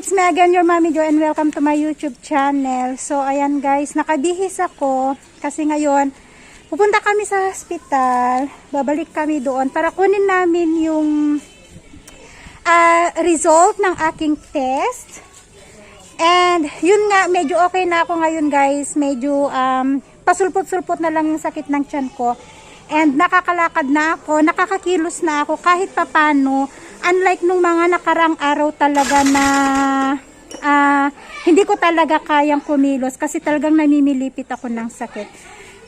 it's me again, your Mami Jo, and welcome to my YouTube channel. So, ayan guys, nakabihis ako kasi ngayon, pupunta kami sa hospital, babalik kami doon para kunin namin yung ah, result ng aking test. And, yun nga, medyo okay na ako ngayon guys, medyo um, pasulpot-sulpot na lang yung sakit ng tiyan ko. And nakakalakad na ako, nakakakilos na ako kahit papano. Unlike nung mga nakarang araw talaga na ah, hindi ko talaga kayang kumilos kasi talagang namimilipit ako ng sakit.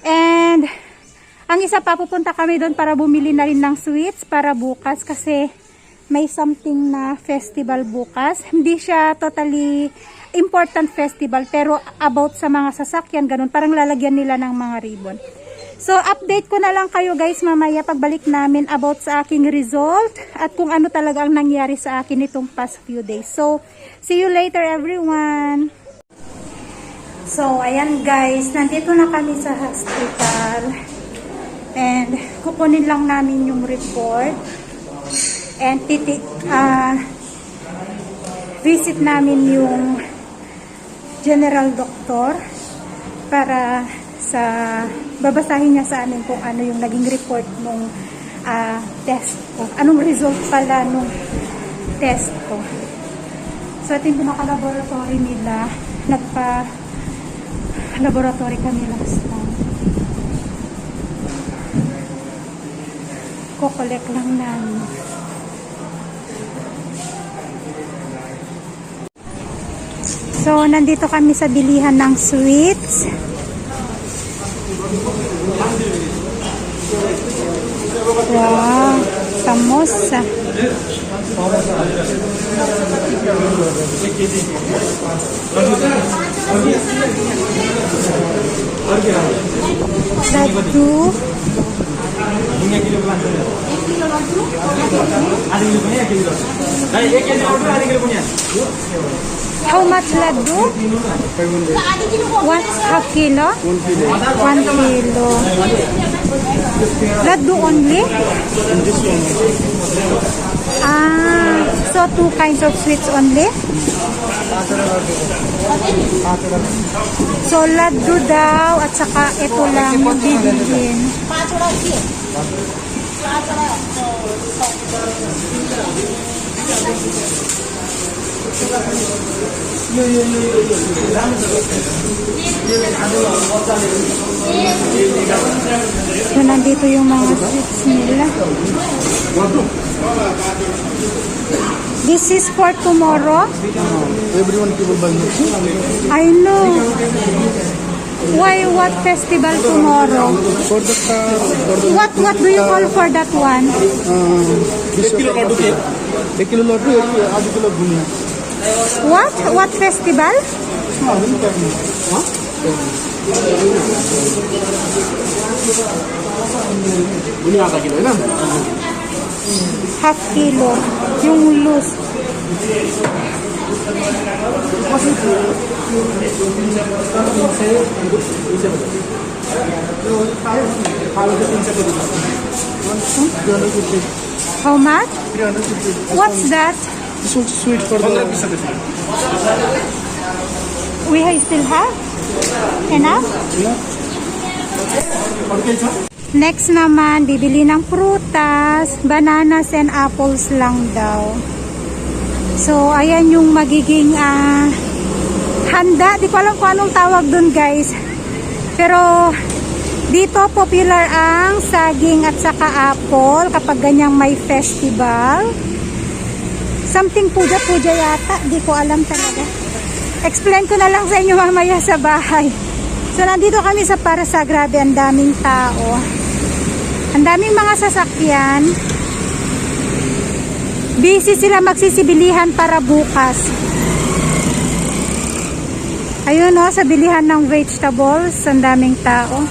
And ang isa pa pupunta kami doon para bumili na rin ng sweets para bukas kasi may something na festival bukas. Hindi siya totally important festival pero about sa mga sasakyan ganun parang lalagyan nila ng mga ribbon. So, update ko na lang kayo guys mamaya pagbalik namin about sa aking result at kung ano talaga ang nangyari sa akin itong past few days. So, see you later everyone! So, ayan guys, nandito na kami sa hospital and kukunin lang namin yung report and titik, ah, visit namin yung general doctor para sa babasahin niya sa amin kung ano yung naging report nung ah, test ko. Anong result pala nung test ko. So, ito yung pinaka-laboratory nila. Nagpa laboratory kami last time. Kukolek lang namin. So, nandito kami sa bilihan ng sweets. Wow, samosa. Laddu. How much laddu? One half kilo? One kilo. Laddu only? Ah, so two kinds of sweets only? So laddu daw at saka ito lang yung bibilhin. So nandito yung mga sweets nila. This is for tomorrow? Everyone people buy it. I know. Why what festival tomorrow? For the car, for the What what do you call for that one? uh, this kilo laddu ke एक kilo laddu एक आधी किलो बुनिया What? What festival? Half kilo. Yung loose. How much? What's that? This one's sweet for the We still have? Enough? Next naman, bibili ng prutas, bananas and apples lang daw. So, ayan yung magiging ah, handa. Di ko alam kung anong tawag dun guys. Pero, dito popular ang saging at saka apple kapag ganyang may festival. Something puja-puja yata. Di ko alam talaga. Explain ko na lang sa inyo mamaya sa bahay. So, nandito kami sa Parasa. Grabe, ang daming tao. Ang daming mga sasakyan. Busy sila magsisibilihan para bukas. Ayun o, sa bilihan ng vegetables, ang daming tao.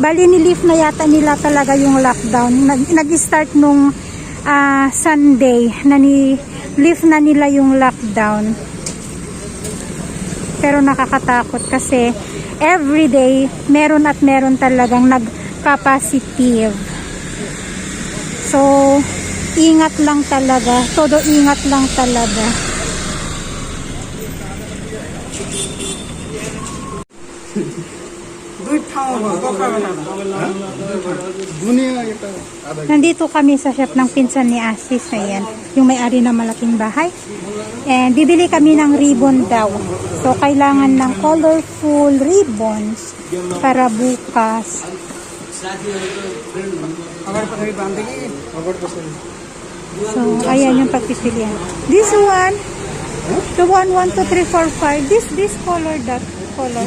Bali, nilift na yata nila talaga yung lockdown. Nag- Nag-start nung uh, Sunday na ni lift na nila yung lockdown. Pero nakakatakot kasi everyday meron at meron talagang nagka-positive. So, ingat lang talaga. Todo ingat lang talaga. Thank you. Nandito kami sa shop ng pinsan ni Asis. Ayan, yung may-ari ng malaking bahay. And bibili kami ng ribbon daw. So, kailangan ng colorful ribbons para bukas. So, ayan yung pagpipilian. This one, the one, one, two, three, four, five. This, this color, that color.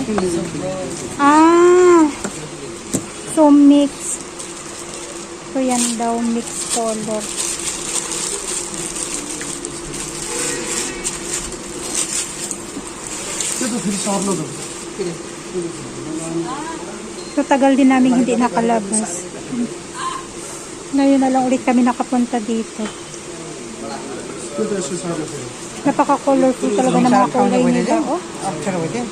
Ah, So, mix. So, yan daw, mix color. So, tagal din namin hindi nakalabas. Ngayon na lang ulit kami nakapunta dito. Napaka-colorful talaga ng mga kulay nila. After within.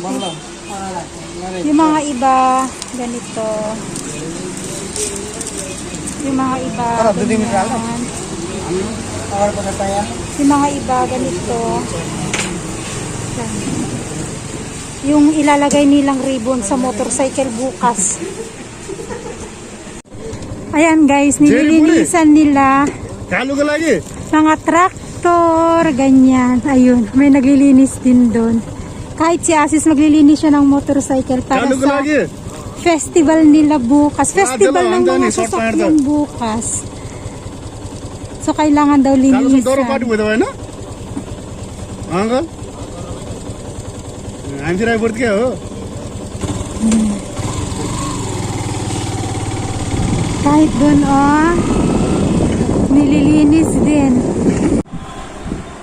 Bangla. Yung mga iba, ganito. Yung mga iba, ganyan. Yung mga iba, ganito. Yung ilalagay nilang ribbon sa motorcycle bukas. Ayan guys, nililinisan nila. Kalo ka lagi? Mga tractor, ganyan. Ayun, may naglilinis din doon. Kahit si Asis maglilinis siya ng motorcycle para Kano sa lagi? festival nila bukas. Ah, festival ah, ng mga sasakyan bukas. So kailangan daw linisan. Kano doro pati mo daw na? Angka? Ang siray burti ka oh. Hmm. Kahit doon oh, ah, nililinis din.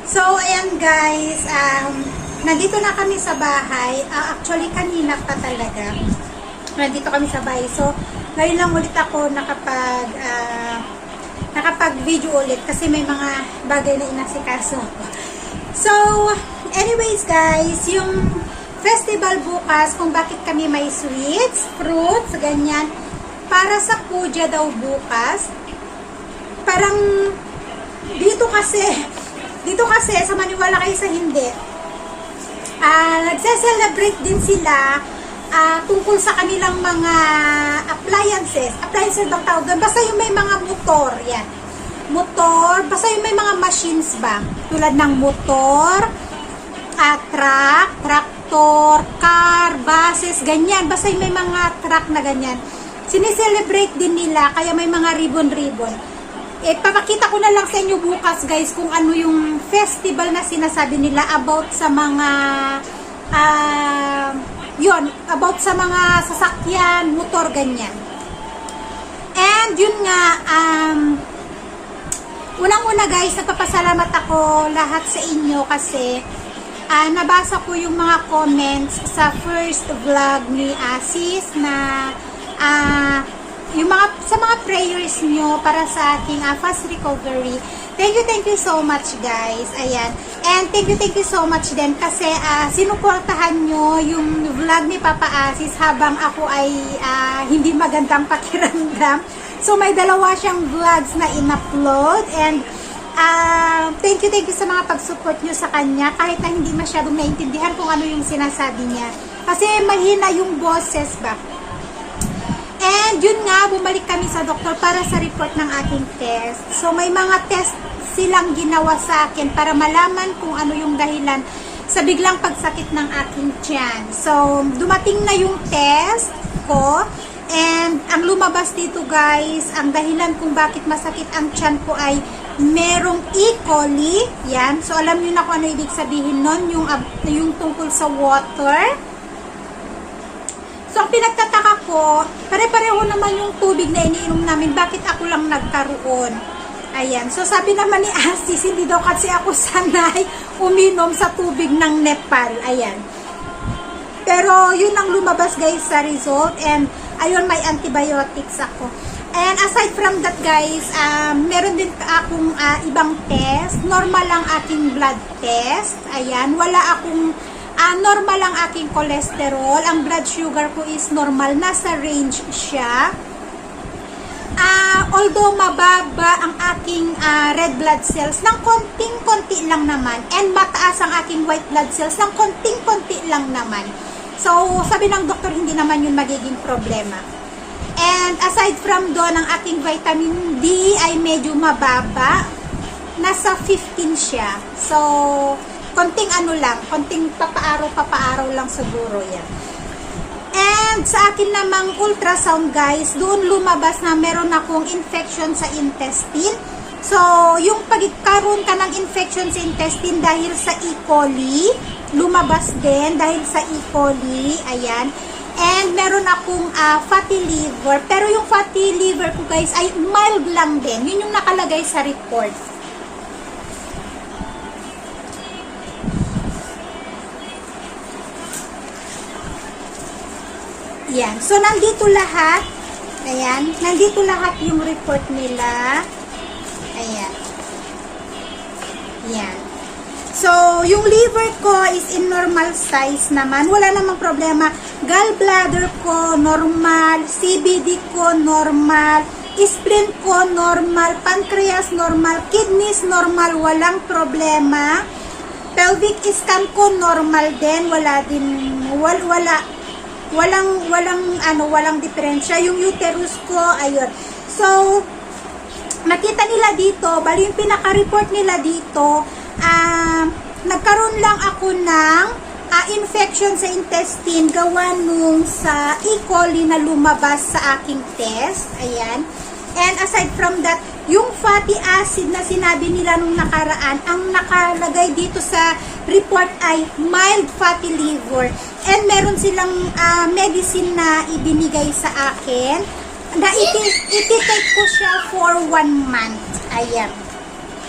So ayan guys, um, nandito na kami sa bahay. Ah, actually, kanina pa talaga. Nandito kami sa bahay. So, ngayon lang ulit ako nakapag, ah, nakapag-video ulit kasi may mga bagay na inasikaso. So, anyways guys, yung festival bukas, kung bakit kami may sweets, fruits, ganyan, para sa puja daw bukas, parang dito kasi, dito kasi, sa maniwala kayo sa hindi, ah nagse-celebrate din sila ah, tungkol sa kanilang mga appliances. Appliances bang tawag doon? Basta yung may mga motor, yan. Motor, basta yung may mga machines ba? Tulad ng motor, ah, truck, tractor, car, buses, ganyan. Basta yung may mga truck na ganyan. Sineselebrate din nila, kaya may mga ribbon-ribbon. Eh, papakita ko na lang sa inyo bukas, guys, kung ano yung festival na sinasabi nila about sa mga, ah, yun, about sa mga sasakyan, motor, ganyan. And, yun nga, um, Unang-una guys, nagpapasalamat ako lahat sa inyo kasi ah, nabasa ko yung mga comments sa first vlog ni Asis na ah, yung mga sa mga prayers nyo para sa aking ah, fast recovery. Thank you, thank you so much guys. Ayan. And thank you, thank you so much din kasi ah, sinuportahan nyo yung vlog ni Papa Asis habang ako ay ah, hindi magandang pakiramdam. So, may dalawa siyang vlogs na in-upload and ah, thank you, thank you sa mga pag-support nyo sa kanya kahit na hindi masyadong naintindihan kung ano yung sinasabi niya. Kasi mahina yung boses ba. And yun nga, bumalik kami sa doktor para sa report ng aking test. So, may mga test silang ginawa sa akin para malaman kung ano yung dahilan sa biglang pagsakit ng aking tiyan. So, dumating na yung test ko. And ang lumabas dito guys, ang dahilan kung bakit masakit ang tiyan ko ay merong E. coli. Yan. So, alam niyo na kung ano ibig sabihin nun, yung, yung tungkol sa water. So, ang pinagtataka ko, pare-pareho naman yung tubig na iniinom namin. Bakit ako lang nagkaroon? Ayan. So, sabi naman ni Asis, hindi daw kasi ako sanay uminom sa tubig ng Nepal. Ayan. Pero, yun ang lumabas guys sa result. And, ayun, may antibiotics ako. And aside from that guys, um, meron din akong ah, ibang test. Normal lang aking blood test. Ayan. Wala akong Ah, normal ang aking cholesterol. Ang blood sugar ko is normal. Nasa range siya. Ah, although mababa ang aking ah, red blood cells, ng konting-konti lang naman, and mataas ang aking white blood cells, ng konting-konti lang naman. So, sabi ng doktor, hindi naman yun magiging problema. And aside from doon, ang aking vitamin D ay medyo mababa. Nasa 15 siya. So, konting ano lang, konting papaaraw-papaaraw lang siguro yan. And sa akin namang ultrasound guys, doon lumabas na meron akong infection sa intestine. So, yung pagkaroon ka ng infection sa intestine dahil sa E. coli, lumabas din dahil sa E. coli, ayan. And meron akong ah, fatty liver, pero yung fatty liver ko guys ay mild lang din. Yun yung nakalagay sa report. Yan. So, nandito lahat. Ayan. Nandito lahat yung report nila. Ayan. Yan. So, yung liver ko is in normal size naman. Wala namang problema. Gallbladder ko, normal. CBD ko, normal. Spleen ko, normal. Pancreas, normal. Kidneys, normal. Walang problema. Pelvic scan ko, normal din. Wala din, wal, wala, walang walang ano walang diferensya. Yung uterus ko ayun. So nakita nila dito bali yung pinaka-report nila dito ah nagkaroon lang ako ng ah, infection sa intestine gawa nung sa E. coli na lumabas sa aking test. Ayan. And aside from that yung fatty acid na sinabi nila nung nakaraan ang nakalagay dito sa report ay mild fatty liver and meron silang ah, medicine na ibinigay sa akin na iti, iti-take ko siya for one month ayan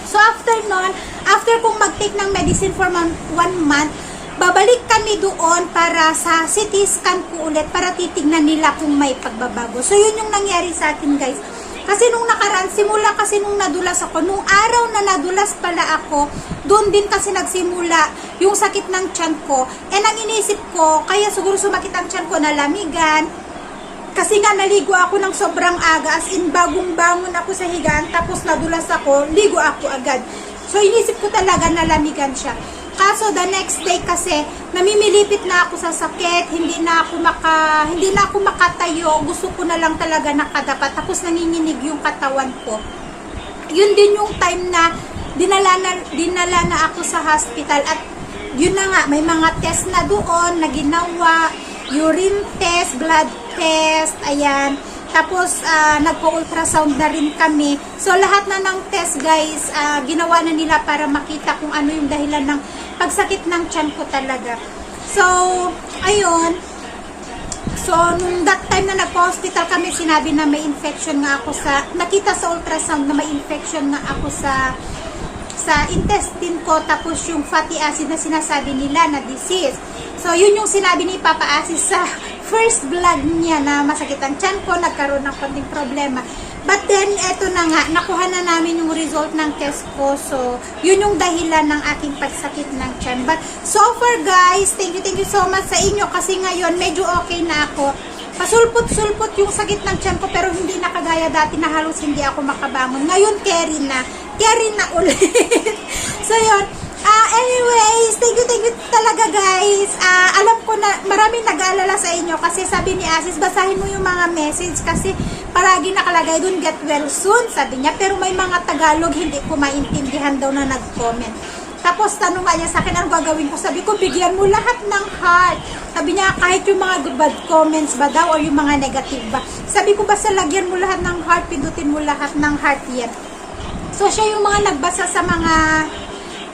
So after nun, after kong mag-take ng medicine for mon- one month, babalik kami doon para sa CT scan ko ulit para titignan nila kung may pagbabago. So yun yung nangyari sa akin guys. Kasi nung nakaraan, simula kasi nung nadulas ako, nung araw na nadulas pala ako, doon din kasi nagsimula yung sakit ng tiyan ko. And ang inisip ko, kaya siguro sumakit ang tiyan ko, nalamigan, kasi nga naligo ako ng sobrang aga as in bagong bangon ako sa higaan tapos nadulas ako, ligo ako agad. So inisip ko talaga nalamigan siya. Kaso the next day kasi namimilipit na ako sa sakit, hindi na ako maka hindi na ako makatayo. Gusto ko na lang talaga nakadapat tapos nanginginig yung katawan ko. Yun din yung time na dinala na, dinala na ako sa hospital at yun na nga, may mga test na doon na ginawa, urine test, blood test, ayan. Tapos, ah, nagpo-ultrasound na rin kami. So, lahat na ng test, guys, ah, ginawa na nila para makita kung ano yung dahilan ng pagsakit ng tiyan ko talaga. So, ayun. So, nung that time na nagpa-hospital kami, sinabi na may infection nga ako sa, nakita sa ultrasound na may infection nga ako sa sa intestine ko tapos yung fatty acid na sinasabi nila na disease. So, yun yung sinabi ni Papa Asis sa first vlog niya na masakit ang tiyan ko, nagkaroon ng konting problema. But then, eto na nga, nakuha na namin yung result ng test ko. So, yun yung dahilan ng aking pagsakit ng tiyan. But, so far guys, thank you, thank you so much sa inyo kasi ngayon, medyo okay na ako. Pasulpot-sulpot yung sakit ng tiyan ko pero hindi na kagaya dati na halos hindi ako makabangon. Ngayon, carry na. Carry na ulit. so, yun. Ah, anyways, thank you, thank you talaga guys. Ah, alam ko na maraming nag-aalala sa inyo kasi sabi ni Asis, basahin mo yung mga message kasi palagi nakalagay dun get well soon, sabi niya. Pero may mga Tagalog hindi ko maintindihan daw na nag-comment. Tapos tanong nga niya sa akin, ano gagawin ko? Sabi ko, bigyan mo lahat ng heart. Sabi niya, kahit yung mga bad comments ba daw o yung mga negative ba. Sabi ko, basta lagyan mo lahat ng heart, pindutin mo lahat ng heart yan. So, siya yung mga nagbasa sa mga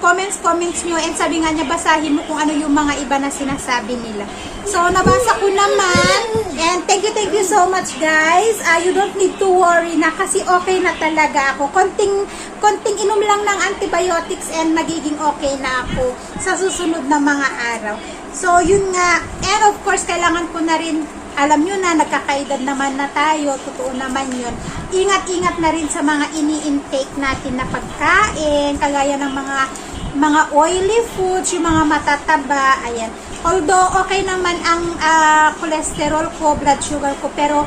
comments, comments nyo, and sabi nga niya, basahin mo kung ano yung mga iba na sinasabi nila. So, nabasa ko naman, and thank you, thank you so much, guys. Ah, you don't need to worry na kasi okay na talaga ako. Konting, konting inom lang ng antibiotics and magiging okay na ako sa susunod na mga araw. So, yun nga, and of course, kailangan ko na rin alam nyo na, nagkakaedad naman na tayo, totoo naman yun. Ingat-ingat na rin sa mga ini-intake natin na pagkain, kagaya ng mga mga oily foods, yung mga matataba, ayan. Although, okay naman ang ah, cholesterol ko, blood sugar ko, pero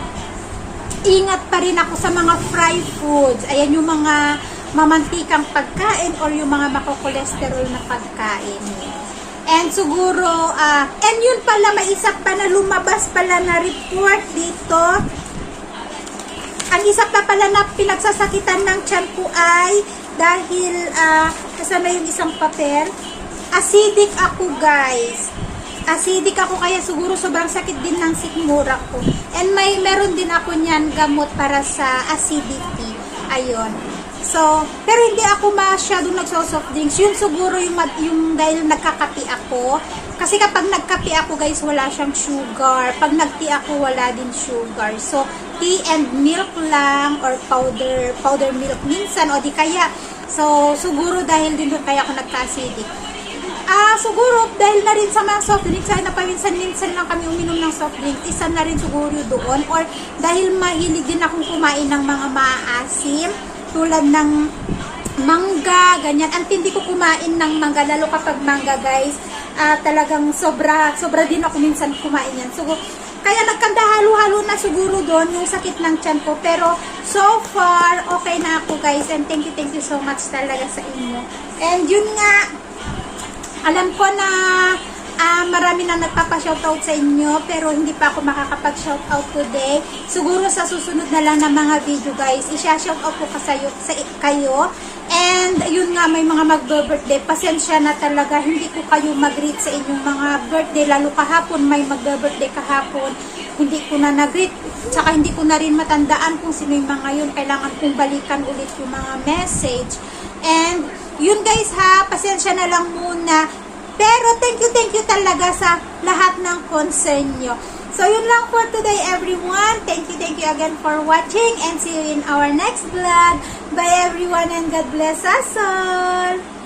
ingat pa rin ako sa mga fried foods. Ayan yung mga mamantikang pagkain or yung mga makokolesterol na pagkain. And siguro, ah, and yun pala, may isa pa na lumabas pala na report dito. Ang isa pa pala na pinagsasakitan ng tiyan ko ay dahil, ah, kasama yung isang papel, acidic ako guys. Acidic ako kaya siguro sobrang sakit din ng sikmura ko. And may meron din ako niyan gamot para sa acidity. Ayun. So, pero hindi ako masyadong nagso-soft drinks. Yun siguro yung, yung dahil nagkakapi ako. Kasi kapag nagkapi ako guys, wala siyang sugar. Pag nagti ako, wala din sugar. So, tea and milk lang or powder powder milk minsan o di kaya. So, siguro dahil din doon kaya ako nagka-acidic. Ah, siguro dahil na rin sa mga soft drinks, ay napaminsan-minsan lang kami uminom ng soft drink, isa na rin siguro doon. Or dahil mahilig din akong kumain ng mga maasim, tulad ng mangga, ganyan. Ang tindi ko kumain ng mangga, lalo kapag mangga guys, ah, talagang sobra, sobra din ako minsan kumain yan. So, kaya nagkanda halo-halo na siguro doon yung sakit ng tiyan ko. Pero so far, okay na ako guys. And thank you, thank you so much talaga sa inyo. And yun nga, alam ko na ah, marami na nagpapa-shoutout sa inyo pero hindi pa ako makakapag-shoutout today. Siguro sa susunod na lang na mga video guys, isha-shoutout ko kasayo, sa kayo. And yun nga, may mga magbe-birthday. Pasensya na talaga, hindi ko kayo mag-greet sa inyong mga birthday. Lalo kahapon, may magbe-birthday kahapon. Hindi ko na nag-greet. Tsaka hindi ko na rin matandaan kung sino yung mga yun. Kailangan kong balikan ulit yung mga message. And yun guys ha, pasensya na lang muna. Pero thank you, thank you talaga sa lahat ng concern nyo. So yun lang for today everyone. Thank you, thank you again for watching and see you in our next vlog. Bye everyone and God bless us all.